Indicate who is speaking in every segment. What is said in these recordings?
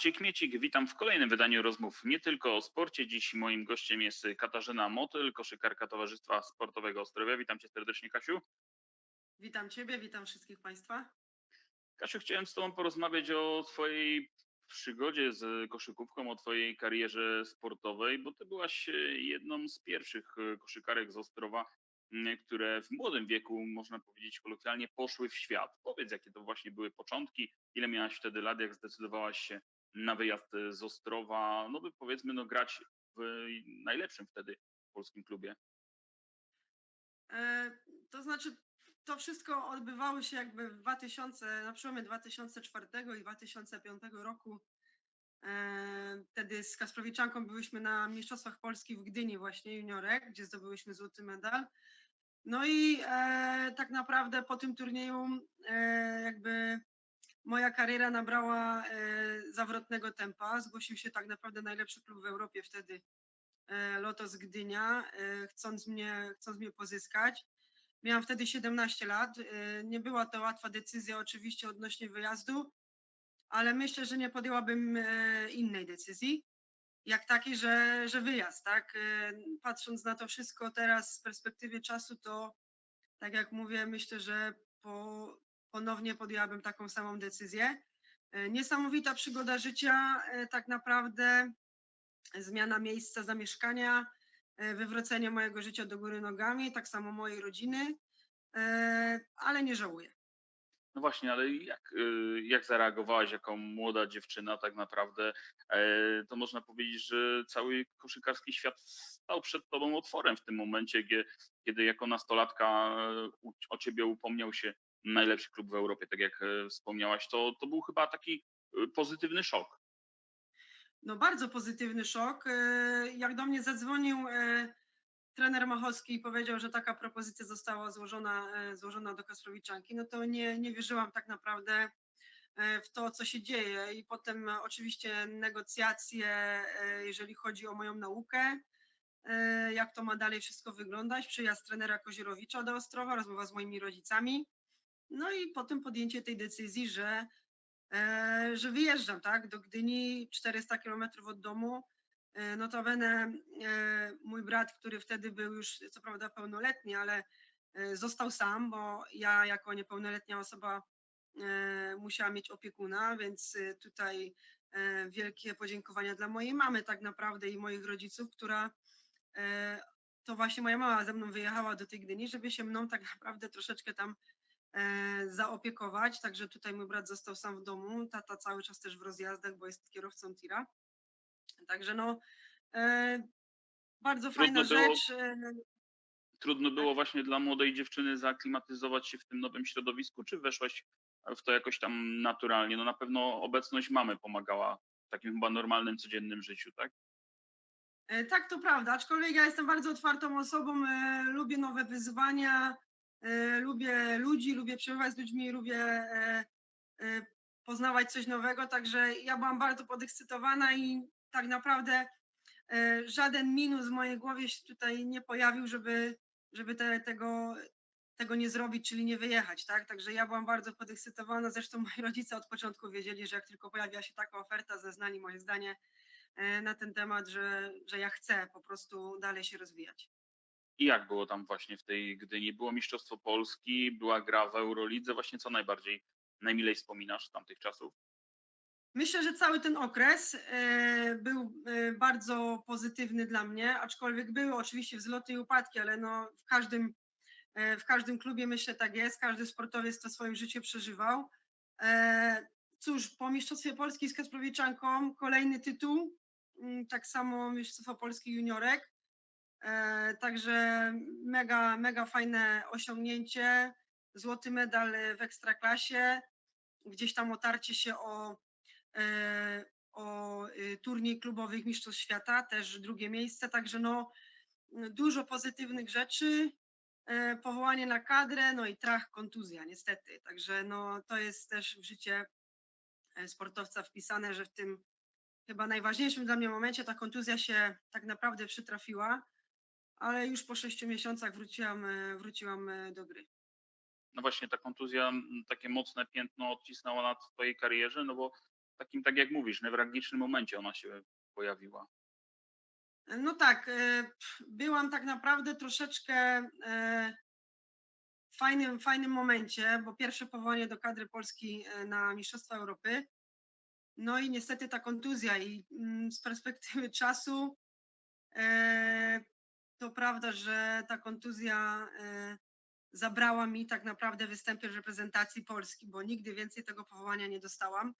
Speaker 1: Maciej Kmiecik, witam w kolejnym wydaniu rozmów nie tylko o sporcie. Dziś moim gościem jest Katarzyna Motyl, koszykarka Towarzystwa Sportowego Ostrowia. Witam cię serdecznie, Kasiu.
Speaker 2: Witam Ciebie, witam wszystkich Państwa.
Speaker 1: Kasiu, chciałem z tobą porozmawiać o twojej przygodzie z koszykówką, o twojej karierze sportowej, bo ty byłaś e, jedną z pierwszych e, koszykarek z Ostrowa, które w młodym wieku, można powiedzieć kolokwialnie, poszły w świat. Powiedz, jakie to właśnie były początki, ile miałaś wtedy lat, jak zdecydowałaś się na wyjazd z Ostrowa, no by powiedzmy, no grać w najlepszym wtedy polskim klubie.
Speaker 2: E, to znaczy, to wszystko odbywało się jakby w 2000, na przełomie 2004 i 2005 roku. E, wtedy z Kasprowiczanką byliśmy na Mistrzostwach Polski w Gdyni właśnie juniorek, gdzie zdobyłyśmy złoty medal. No i e, tak naprawdę po tym turnieju e, jakby moja kariera nabrała e, zawrotnego tempa. Zgłosił się tak naprawdę najlepszy klub w Europie wtedy, e, Lotos Gdynia, e, chcąc mnie, chcąc mnie pozyskać. Miałam wtedy 17 lat. Nie była to łatwa decyzja oczywiście odnośnie wyjazdu, ale myślę, że nie podjęłabym innej decyzji, jak takiej, że, że wyjazd, tak? Patrząc na to wszystko teraz z perspektywy czasu, to tak jak mówię, myślę, że po, ponownie podjęłabym taką samą decyzję. E, Niesamowita przygoda życia, e, tak naprawdę zmiana miejsca zamieszkania, e, wywrócenie mojego życia do góry nogami, tak samo mojej rodziny, ale nie żałuję.
Speaker 1: No właśnie, ale jak, jak zareagowałaś jako młoda dziewczyna tak naprawdę? To można powiedzieć, że cały koszykarski świat stał przed tobą otworem w tym momencie, kiedy jako nastolatka o ciebie upomniał się najlepszy klub w Europie, tak jak e, wspomniałaś. To, to był chyba taki e, pozytywny szok.
Speaker 2: No bardzo pozytywny szok. E, Jak do mnie zadzwonił trener Machowski i powiedział, że taka propozycja została złożona, złożona do Kasprowiczanki, no to nie, nie wierzyłam tak naprawdę w to, co się dzieje. I potem oczywiście negocjacje, jeżeli chodzi o moją naukę, jak to ma dalej wszystko wyglądać, przyjazd trenera Kozierowicza do Ostrowa, rozmowa z moimi rodzicami, no i potem podjęcie tej decyzji, że e, że wyjeżdżam, tak, do Gdyni, 400 kilometrów od domu. E, Notabene e, mój brat, który wtedy był już co prawda pełnoletni, ale e, został sam, bo ja jako niepełnoletnia osoba e, musiała mieć opiekuna, więc e, tutaj e, wielkie podziękowania dla mojej mamy tak naprawdę i moich rodziców, która e, to właśnie moja mama ze mną wyjechała do tej Gdyni, żeby się mną tak naprawdę troszeczkę tam zaopiekować, także tutaj mój brat został sam w domu, tata cały czas też w rozjazdach, bo jest kierowcą tira. Także no, e, bardzo fajna
Speaker 1: Trudno
Speaker 2: rzecz. E,
Speaker 1: Trudno było właśnie dla młodej dziewczyny zaaklimatyzować się w tym nowym środowisku, czy weszłaś w to jakoś tam naturalnie? No na pewno obecność mamy pomagała w takim chyba normalnym, codziennym życiu, tak?
Speaker 2: E, Tak, to prawda, aczkolwiek ja jestem bardzo otwartą osobą, e, lubię nowe wyzwania, e, lubię ludzi, lubię przebywać z ludźmi, lubię e, e, poznawać coś nowego, także ja byłam bardzo podekscytowana i tak naprawdę e, żaden minus w mojej głowie się tutaj nie pojawił, żeby, żeby te, tego, tego nie zrobić, czyli nie wyjechać, tak? Także ja byłam bardzo podekscytowana, zresztą moi rodzice od początku wiedzieli, że jak tylko pojawia się taka oferta, zeznali moje zdanie, e, na ten temat, że, że ja chcę po prostu dalej się rozwijać.
Speaker 1: I jak było tam właśnie w tej Gdyni? Było Mistrzostwo Polski, była gra w Eurolidze. Właśnie co najbardziej, najmilej wspominasz tamtych czasów?
Speaker 2: Myślę, że cały ten okres e, był e, bardzo pozytywny dla mnie, aczkolwiek były oczywiście wzloty i upadki, ale no w każdym, e, w każdym klubie myślę tak jest, każdy sportowiec to w swoim życiu przeżywał. Cóż, po Mistrzostwie Polski z Kasprowiczanką kolejny tytuł, mm, tak samo Mistrzostwo Polski juniorek, Także mega, mega fajne osiągnięcie. Złoty medal e, w ekstraklasie, gdzieś tam otarcie się o, e, o y, turniej klubowych Mistrzostw Świata, też drugie miejsce. Także no, dużo pozytywnych rzeczy. e, Powołanie na kadrę, no i trach, kontuzja, niestety. Także no, to jest też w życie e, sportowca wpisane, że w tym chyba najważniejszym dla mnie momencie ta kontuzja się tak naprawdę przytrafiła ale już po sześciu miesiącach wróciłam, e, wróciłam e, do gry.
Speaker 1: No właśnie ta kontuzja takie mocne piętno odcisnęła na twojej karierze, no bo takim, tak jak mówisz, newralgicznym momencie ona się pojawiła.
Speaker 2: No tak, e, byłam tak naprawdę troszeczkę w fajnym, fajnym momencie, bo pierwsze powołanie do kadry Polski na Mistrzostwa Europy. No i niestety ta kontuzja i mm, z perspektywy czasu to prawda, że ta kontuzja e, zabrała mi tak naprawdę występy w reprezentacji Polski, bo nigdy więcej tego powołania nie dostałam.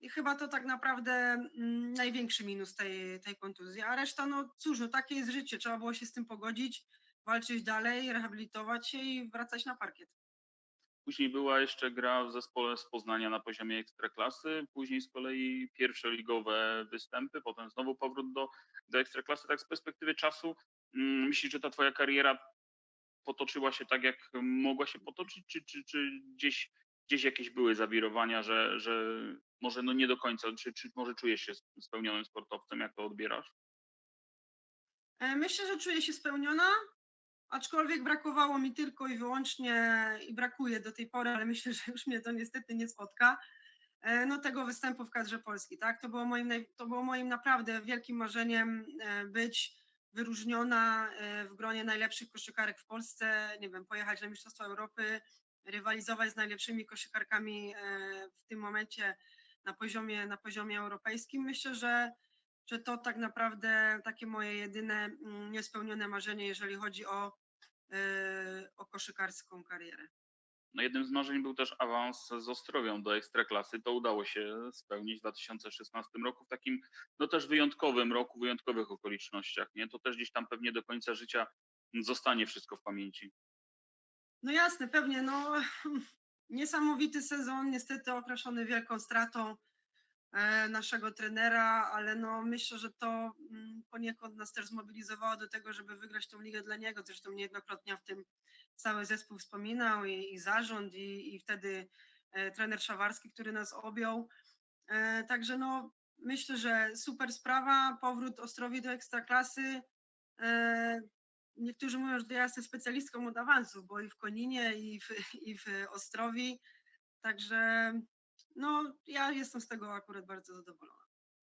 Speaker 2: I chyba to tak naprawdę mm, największy minus tej, tej kontuzji. A reszta, no cóż, no takie jest życie. Trzeba było się z tym pogodzić, walczyć dalej, rehabilitować się i wracać na parkiet.
Speaker 1: Później była jeszcze gra w zespole z Poznania na poziomie ekstraklasy, później z kolei pierwsze ligowe występy, potem znowu powrót do, do ekstraklasy. Tak z perspektywy czasu, myślisz, że ta twoja kariera potoczyła się tak, jak mogła się potoczyć, czy, czy, czy gdzieś, gdzieś jakieś były zawirowania, że, że może no nie do końca, czy, czy może czujesz się spełnionym sportowcem, jak to odbierasz?
Speaker 2: E, Myślę, że czuję się spełniona, aczkolwiek brakowało mi tylko i wyłącznie i brakuje do tej pory, ale myślę, że już mnie to niestety nie spotka. e, No tego występu w kadrze Polski, tak? To było moim, to było moim naprawdę wielkim marzeniem e, być wyróżniona e, w gronie najlepszych koszykarek w Polsce, nie wiem, pojechać na Mistrzostwa Europy, rywalizować z najlepszymi koszykarkami e, w tym momencie na poziomie, na poziomie europejskim. Myślę, że że to tak naprawdę takie moje jedyne mm, niespełnione marzenie, jeżeli chodzi o, yy, o koszykarską karierę.
Speaker 1: No jednym z marzeń był też awans z Ostrowią do Ekstraklasy. To udało się spełnić w 2016 roku w takim no też wyjątkowym roku, wyjątkowych okolicznościach. Nie? To też gdzieś tam pewnie do końca życia zostanie wszystko w pamięci.
Speaker 2: No jasne, pewnie, no niesamowity sezon, niestety okraszony wielką stratą naszego trenera, ale no myślę, że to mm, poniekąd nas też zmobilizowało do tego, żeby wygrać tą ligę dla niego. Zresztą niejednokrotnie w tym cały zespół wspominał i, i zarząd i, i wtedy e, trener Szawarski, który nas objął. E, także no myślę, że super sprawa, powrót Ostrowi do Ekstraklasy. E, niektórzy mówią, że ja jestem specjalistką od awansów, bo i w Koninie, i w, i w Ostrowi. Także no, ja jestem z tego akurat bardzo zadowolona.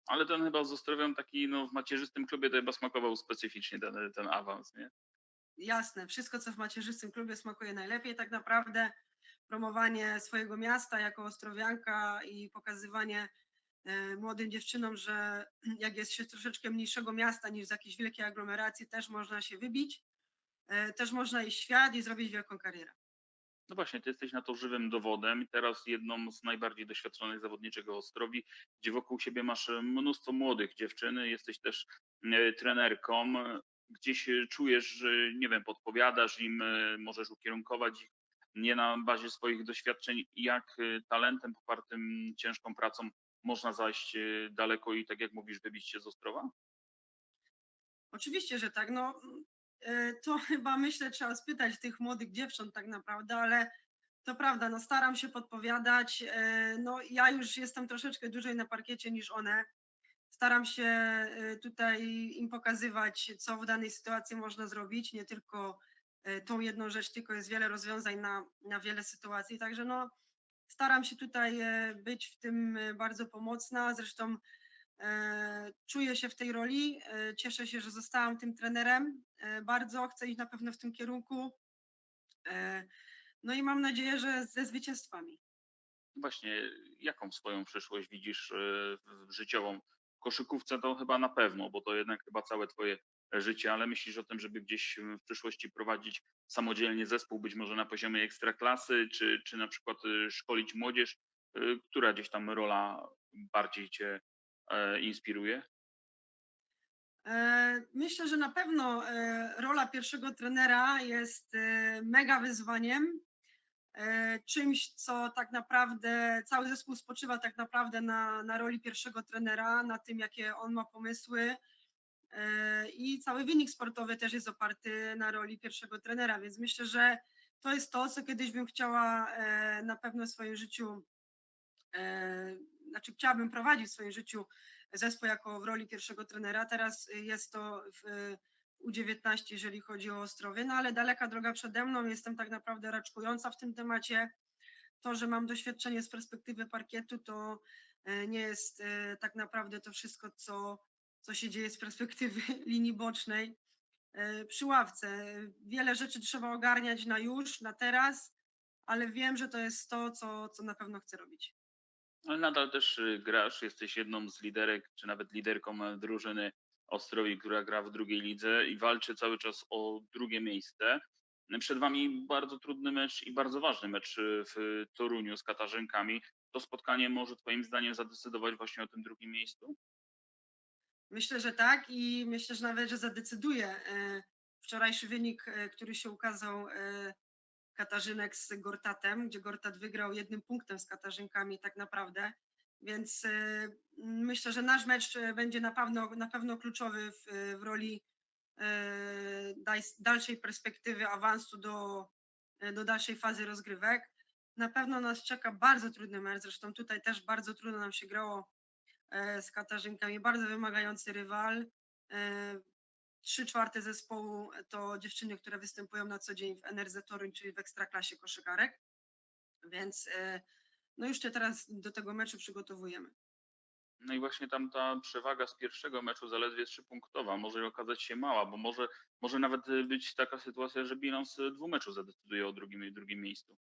Speaker 1: Ale ten chyba z Ostrowią taki no, w macierzystym klubie to chyba smakował specyficznie ten, ten awans, nie?
Speaker 2: Jasne, wszystko co w macierzystym klubie smakuje najlepiej, tak naprawdę promowanie swojego miasta jako ostrowianka i pokazywanie e, młodym dziewczynom, że jak jest się troszeczkę mniejszego miasta niż z jakiejś wielkiej aglomeracji, też można się wybić, e, też można iść w świat i zrobić wielką karierę.
Speaker 1: No właśnie, ty jesteś na to żywym dowodem teraz jedną z najbardziej doświadczonych zawodniczego Ostrowi, gdzie wokół siebie masz mnóstwo młodych dziewczyn, jesteś też e, trenerką, gdzieś e, czujesz, że nie wiem, podpowiadasz im, e, możesz ukierunkować ich nie na bazie swoich doświadczeń, jak talentem popartym ciężką pracą można zajść daleko i tak jak mówisz, wybić się z Ostrowa?
Speaker 2: Oczywiście, że tak. No, to chyba myślę, trzeba spytać tych młodych dziewcząt tak naprawdę, ale to prawda, no staram się podpowiadać. e, No ja już jestem troszeczkę dłużej na parkiecie niż one. Staram się e, tutaj im pokazywać, co w danej sytuacji można zrobić, nie tylko e, tą jedną rzecz, tylko jest wiele rozwiązań na, na wiele sytuacji. Także no, staram się tutaj e, być w tym e, bardzo pomocna. Zresztą E, Czuję się w tej roli. e, Cieszę się, że zostałam tym trenerem. e, Bardzo chcę iść na pewno w tym kierunku. E, No i mam nadzieję, że ze zwycięstwami.
Speaker 1: Właśnie, jaką swoją przyszłość widzisz e, życiową? Koszykówce to chyba na pewno, bo to jednak chyba całe twoje życie, ale myślisz o tym, żeby gdzieś w przyszłości prowadzić samodzielnie zespół, być może na poziomie ekstraklasy, czy, czy na przykład e, szkolić młodzież? E, Która gdzieś tam rola bardziej cię e, inspiruje?
Speaker 2: E, Myślę, że na pewno e, rola pierwszego trenera jest e, mega wyzwaniem. e, Czymś, co tak naprawdę cały zespół spoczywa tak naprawdę na, na roli pierwszego trenera, na tym, jakie on ma pomysły. E, I cały wynik sportowy też jest oparty na roli pierwszego trenera, więc myślę, że to jest to, co kiedyś bym chciała e, na pewno w swoim życiu, e, znaczy chciałabym prowadzić w swoim życiu zespół jako w roli pierwszego trenera. Teraz jest to w U19, jeżeli chodzi o Ostrowie, no ale daleka droga przede mną. Jestem tak naprawdę raczkująca w tym temacie. To, że mam doświadczenie z perspektywy parkietu, to e, nie jest e, tak naprawdę to wszystko, co, co się dzieje z perspektywy linii bocznej e, przy ławce. Wiele rzeczy trzeba ogarniać na już, na teraz, ale wiem, że to jest to, co, co na pewno chcę robić.
Speaker 1: Ale nadal też y, grasz, jesteś jedną z liderek, czy nawet liderką e, drużyny Ostrowi, która gra w drugiej lidze i walczy cały czas o drugie miejsce. Przed wami bardzo trudny mecz i bardzo ważny mecz y, w Toruniu z Katarzynkami. To spotkanie może twoim zdaniem zadecydować właśnie o tym drugim miejscu?
Speaker 2: Myślę, że tak i myślę, że nawet, że zadecyduje wczorajszy wynik, e, który się ukazał e, Katarzynek z Gortatem, gdzie Gortat wygrał jednym punktem z Katarzynkami tak naprawdę. Więc e, myślę, że nasz mecz e, będzie na pewno, na pewno kluczowy w, w roli daj- dalszej perspektywy awansu do, do dalszej fazy rozgrywek. Na pewno nas czeka bardzo trudny mecz, zresztą tutaj też bardzo trudno nam się grało z Katarzynkami, bardzo wymagający rywal. E, Trzy czwarte zespołu to dziewczyny, które występują na co dzień w NRZ Toruń, czyli w ekstraklasie koszykarek. Więc e, no już się teraz do tego meczu przygotowujemy.
Speaker 1: No i właśnie tam ta przewaga z pierwszego meczu zaledwie trzypunktowa może okazać się mała, bo może, może nawet y, być taka sytuacja, że bilans dwóch meczów zadecyduje o drugim, drugim miejscu.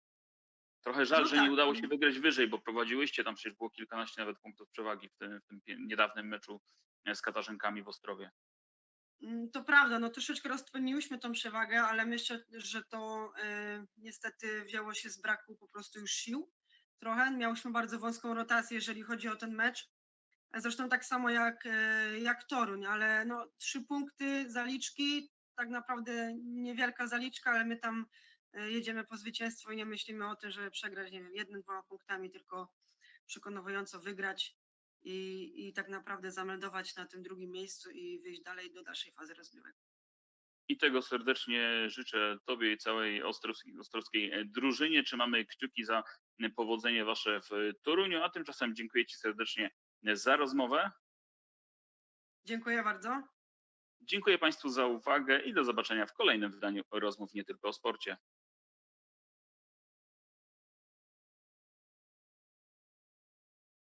Speaker 1: Trochę żal,
Speaker 2: No
Speaker 1: że
Speaker 2: tak.
Speaker 1: nie udało się wygrać wyżej, bo prowadziłyście tam przecież było kilkanaście nawet punktów przewagi w tym, w tym niedawnym meczu e, z Katarzynkami w Ostrowie.
Speaker 2: Mm, To prawda, no troszeczkę roztwoniłyśmy tą przewagę, ale myślę, że to e, niestety wzięło się z braku po prostu już sił trochę. Miałyśmy bardzo wąską rotację, jeżeli chodzi o ten mecz. Zresztą tak samo jak, e, jak Toruń, ale no, trzy punkty zaliczki, tak naprawdę niewielka zaliczka, ale my tam e, jedziemy po zwycięstwo i nie myślimy o tym, żeby przegrać, nie wiem, jednym, dwoma punktami, tylko przekonująco wygrać i, i tak naprawdę zameldować na tym drugim miejscu i wyjść dalej do dalszej fazy rozgrywek.
Speaker 1: I tego serdecznie życzę Tobie i całej ostrowskiej, ostrowskiej e, drużynie. Trzymamy kciuki za e, powodzenie Wasze w Toruniu, a tymczasem dziękuję Ci serdecznie e, za rozmowę.
Speaker 2: Dziękuję bardzo.
Speaker 1: Dziękuję Państwu za uwagę i do zobaczenia w kolejnym wydaniu rozmów nie tylko o sporcie.